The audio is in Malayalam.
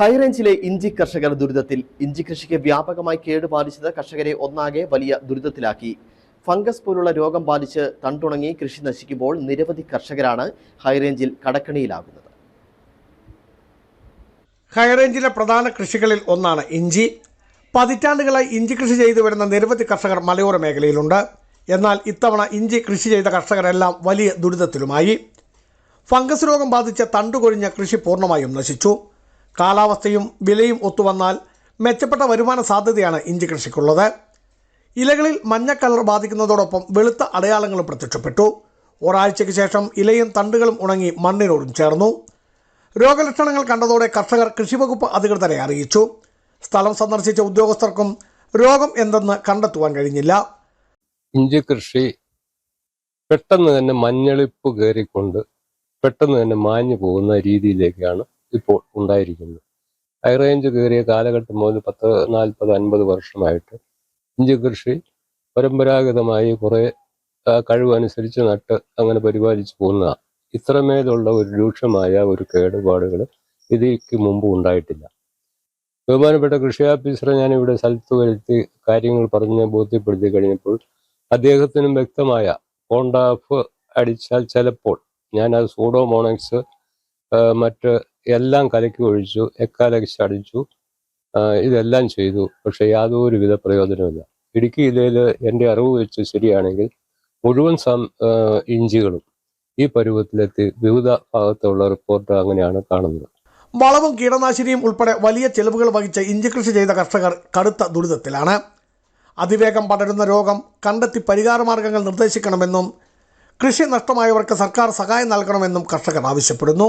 ഹൈറേഞ്ചിലെ ഇഞ്ചി കർഷകർ ദുരിതത്തിൽ. ഇഞ്ചി കൃഷിക്ക് വ്യാപകമായി കേടുബാധിച്ചത് കർഷകരെ ഒന്നാകെ വലിയ ദുരിതത്തിലാക്കി. ഫംഗസ് പോലുള്ള രോഗം ബാധിച്ച് തണ്ടുണങ്ങി കൃഷി നശിക്കുമ്പോൾ നിരവധി കർഷകരാണ് ഹൈറേഞ്ചിൽ കടക്കണിയിലാകുന്നത്. ഹൈറേഞ്ചിലെ പ്രധാന കൃഷികളിൽ ഒന്നാണ് ഇഞ്ചി. പതിറ്റാണ്ടുകളായി ഇഞ്ചി കൃഷി ചെയ്തു വരുന്ന നിരവധി കർഷകർ മലയോര മേഖലയിലുണ്ട്. എന്നാൽ ഇത്തവണ ഇഞ്ചി കൃഷി ചെയ്ത കർഷകരെല്ലാം വലിയ ദുരിതത്തിലുമായി. ഫംഗസ് രോഗം ബാധിച്ച തണ്ടുകൊഴിഞ്ഞ കൃഷി പൂർണമായും നശിച്ചു. കാലാവസ്ഥയും വിലയും ഒത്തുവന്നാൽ മെച്ചപ്പെട്ട വരുമാന സാധ്യതയാണ് ഇഞ്ചി കൃഷിക്കുള്ളത്. ഇലകളിൽ മഞ്ഞ കളർ ബാധിക്കുന്നതോടൊപ്പം വെളുത്ത അടയാളങ്ങളും പ്രത്യക്ഷപ്പെട്ടു. ഒരാഴ്ചയ്ക്ക് ശേഷം ഇലയും തണ്ടുകളും ഉണങ്ങി മണ്ണിനോടും ചേർന്നു. രോഗലക്ഷണങ്ങൾ കണ്ടതോടെ കർഷകർ കൃഷിവകുപ്പ് അധികൃതരെ അറിയിച്ചു. സ്ഥലം സന്ദർശിച്ച ഉദ്യോഗസ്ഥർക്കും രോഗം എന്തെന്ന് കണ്ടെത്തുവാൻ കഴിഞ്ഞില്ല. ഇഞ്ചി കൃഷി പെട്ടെന്ന് തന്നെ മഞ്ഞളിപ്പ് കയറിക്കൊണ്ട് പെട്ടെന്ന് തന്നെ മാഞ്ഞു പോകുന്ന രീതിയിലേക്കാണ് ഇപ്പോൾ ഉണ്ടായിരിക്കുന്നു. ഹൈ റേഞ്ച് കയറിയ കാലഘട്ടം മുതൽ പത്ത് നാൽപ്പത് അൻപത് വർഷമായിട്ട് ഇഞ്ചി കൃഷി പരമ്പരാഗതമായി കുറേ കഴിവനുസരിച്ച് നട്ട് അങ്ങനെ പരിപാലിച്ചു പോകുന്നതാണ് ഇത്രമേലുള്ള ഒരു രൂക്ഷമായ ഒരു കേടുപാടുകൾ ഇതിക്ക് മുമ്പ് ഉണ്ടായിട്ടില്ല. ബഹുമാനപ്പെട്ട കൃഷി ഓഫീസറെ ഞാൻ ഇവിടെ സ്ഥലത്ത് വരുത്തി കാര്യങ്ങൾ പറഞ്ഞ് ബോധ്യപ്പെടുത്തി കഴിഞ്ഞപ്പോൾ അദ്ദേഹത്തിനും വ്യക്തമായ കോണ്ടാഫ് അടിച്ചാൽ ചിലപ്പോൾ ഞാൻ അത് സൂഡോമോണക്സ് മറ്റ് എല്ലാം കലക്കി ഒഴിച്ചു എക്കാലക്സ് അടിച്ചു ഇതെല്ലാം ചെയ്തു. പക്ഷെ യാതൊരുവിധ പ്രയോജനമില്ല ഇടുക്കി ജില്ലയിൽ എന്റെ അറിവ് വെച്ച് ശരിയാണെങ്കിൽ മുഴുവൻ സം ഇഞ്ചികളും ഈ പരുവത്തിലെത്തി വിവിധ ഭാഗത്തുള്ള റിപ്പോർട്ട് അങ്ങനെയാണ് കാണുന്നത്. വളവും കീടനാശിനിയും ഉൾപ്പെടെ വലിയ ചെലവുകൾ വഹിച്ച ഇഞ്ചി കൃഷി ചെയ്ത കർഷകർ കടുത്ത ദുരിതത്തിലാണ്. അതിവേഗം പടരുന്ന രോഗം കണ്ടെത്തി പരിഹാരമാർഗങ്ങൾ നിർദ്ദേശിക്കണമെന്നും കൃഷി നഷ്ടമായവർക്ക് സർക്കാർ സഹായം നൽകണമെന്നും കർഷകർ ആവശ്യപ്പെടുന്നു.